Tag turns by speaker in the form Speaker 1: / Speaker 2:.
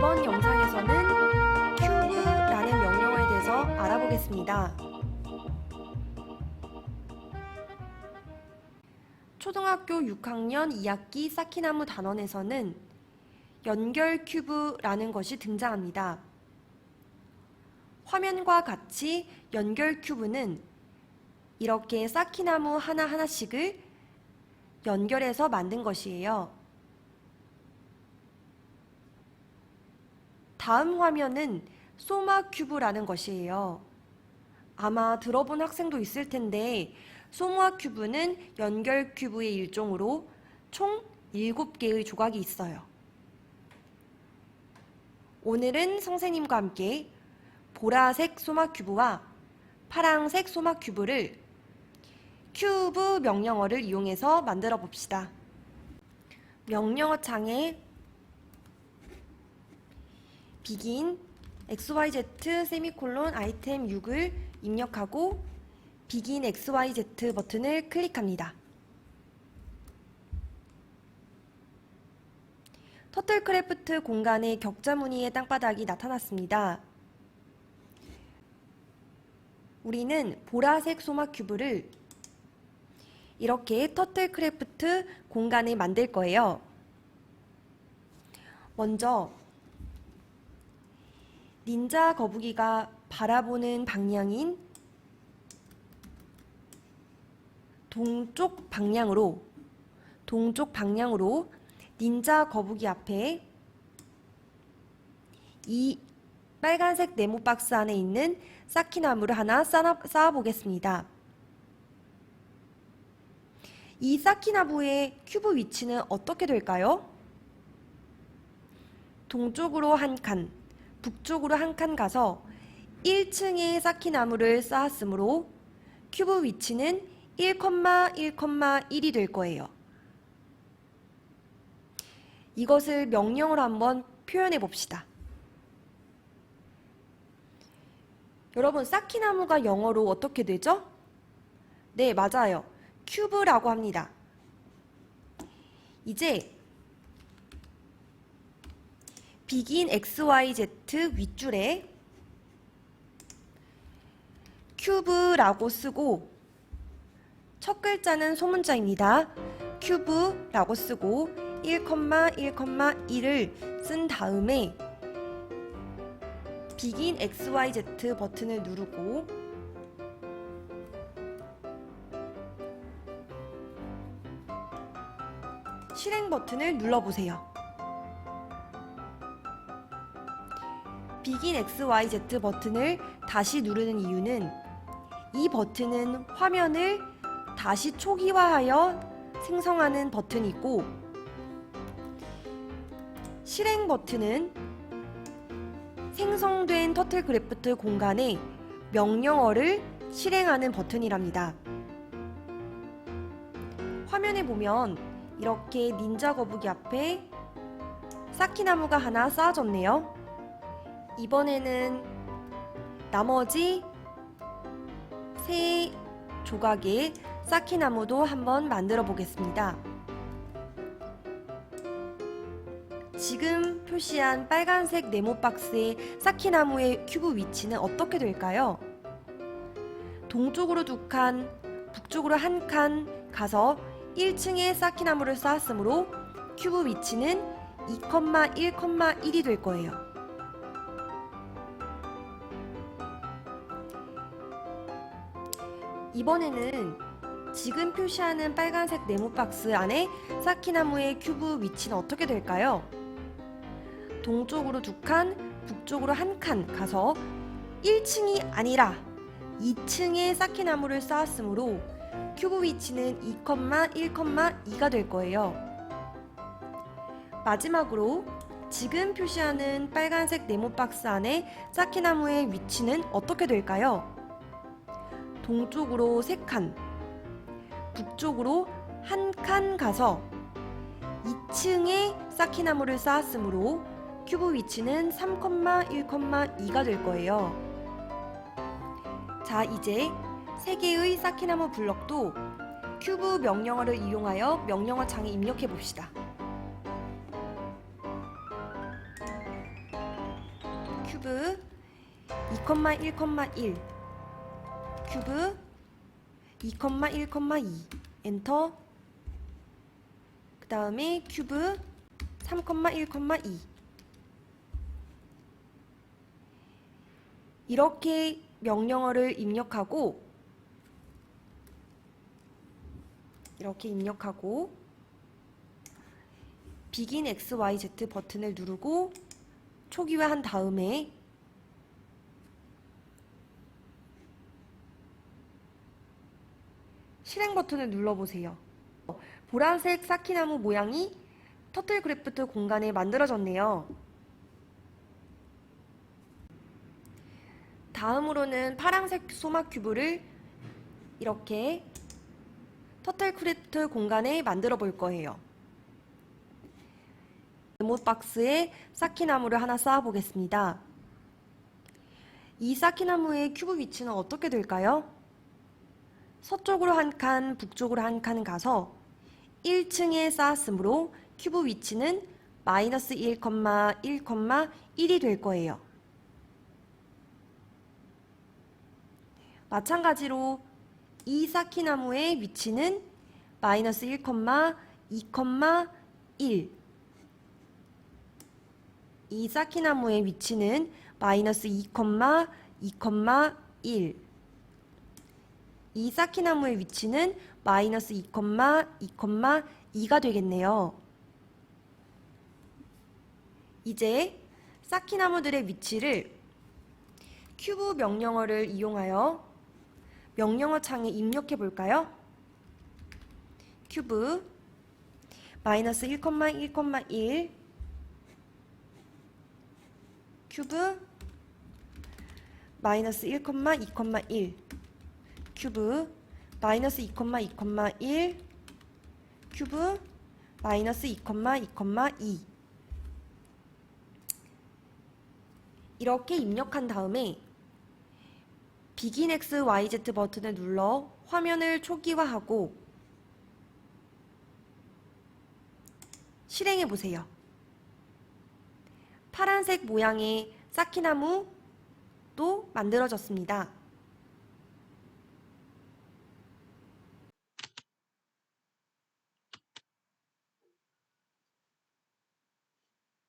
Speaker 1: 이번 영상에서는 큐브라는 명령어에 대해서 알아보겠습니다. 초등학교 6학년 2학기 사키나무 단원에서는 연결 큐브라는 것이 등장합니다. 화면과 같이 연결 큐브는 이렇게 사키나무 하나하나씩을 연결해서 만든 것이에요. 다음 화면은 소마 큐브라는 것이에요. 아마 들어본 학생도 있을 텐데 소마 큐브는 연결 큐브의 일종으로 총 7개의 조각이 있어요. 오늘은 선생님과 함께 보라색 소마 큐브와 파랑색 소마 큐브를 큐브 명령어를 이용해서 만들어 봅시다. 명령어 창에 begin xyz 세미콜론 아이템 6을 입력하고 begin xyz 버튼을 클릭합니다. 터틀크래프트 공간의 격자 무늬의 땅바닥이 나타났습니다. 우리는 보라색 소마 큐브를 이렇게 터틀크래프트 공간을 만들 거예요. 먼저 닌자 거북이가 바라보는 방향인 동쪽 방향으로 동쪽 방향으로 닌자 거북이 앞에 이 빨간색 네모 박스 안에 있는 쌓기나무를 하나 쌓아 보겠습니다. 이 쌓기나무의 큐브 위치는 어떻게 될까요? 동쪽으로 한 칸, 북쪽으로 한 칸 가서 1층에 쌓기나무를 쌓았으므로 큐브 위치는 1,1,1이 될 거예요. 이것을 명령으로 한번 표현해 봅시다. 여러분, 쌓기나무가 영어로 어떻게 되죠? 네, 맞아요. 큐브라고 합니다. 이제 begin xyz 윗줄에 큐브라고 쓰고 첫 글자는 소문자입니다. 큐브라고 쓰고 1,1,1을 쓴 다음에 begin xyz 버튼을 누르고 실행 버튼을 눌러보세요. Begin xyz 버튼을 다시 누르는 이유는 이 버튼은 화면을 다시 초기화하여 생성하는 버튼이고 실행 버튼은 생성된 터틀 그래프트 공간에 명령어를 실행하는 버튼이랍니다. 화면에 보면 이렇게 닌자 거북이 앞에 쌓기나무가 하나 쌓아졌네요. 이번에는 나머지 세 조각의 쌓기나무도 한번 만들어 보겠습니다. 지금 표시한 빨간색 네모 박스의 쌓기나무의 큐브 위치는 어떻게 될까요? 동쪽으로 두 칸, 북쪽으로 한 칸 가서 1층에 쌓기나무를 쌓았으므로 큐브 위치는 2,1,1이 될 거예요. 이번에는 지금 표시하는 빨간색 네모 박스 안에 쌓기나무의 큐브 위치는 어떻게 될까요? 동쪽으로 두 칸, 북쪽으로 한 칸 가서 1층이 아니라 2층에 쌓기나무를 쌓았으므로 큐브 위치는 2,1,2가 될 거예요. 마지막으로 지금 표시하는 빨간색 네모 박스 안에 쌓기나무의 위치는 어떻게 될까요? 동쪽으로 3칸, 북쪽으로 한 칸 가서 2층에 쌓기나무를 쌓았으므로 큐브 위치는 3,1,2가 될 거예요. 자, 이제 세 개의 쌓기나무 블럭도 큐브 명령어를 이용하여 명령어 창에 입력해 봅시다. 큐브 2,1,1 큐브. 2,1,2 엔터. 그 다음에 큐브. 3,1,2 이렇게 명령어를 입력하고 이렇게 입력하고 begin xyz 버튼을 누르고 초기화한 다음에 실행 버튼을 눌러보세요. 보라색 사키나무 모양이 터틀 그래프트 공간에 만들어졌네요. 다음으로는 파란색 소마 큐브를 이렇게 터틀 크래프트 공간에 만들어 볼 거예요. 네모 박스에 사키나무를 하나 쌓아 보겠습니다. 이 사키나무의 큐브 위치는 어떻게 될까요? 서쪽으로 한 칸, 북쪽으로 한 칸 가서 1층에 쌓았으므로 큐브 위치는 마이너스 1,1,1이 될 거예요. 마찬가지로 이 사키나무의 위치는 마이너스 1,2,1 이 사키나무의 위치는 마이너스 2,2,1 이 사키 나무의 위치는 마이너스 2,2,2가 되겠네요. 이제 사키 나무들의 위치를 큐브 명령어를 이용하여 명령어 창에 입력해 볼까요? 큐브 마이너스 1,1,1 큐브 마이너스 1,2,1 큐브 마이너스 2,2,1 큐브 마이너스 2,2,2 이렇게 입력한 다음에 begin x, y, z 버튼을 눌러 화면을 초기화하고 실행해 보세요. 파란색 모양의 사키나무도 만들어졌습니다.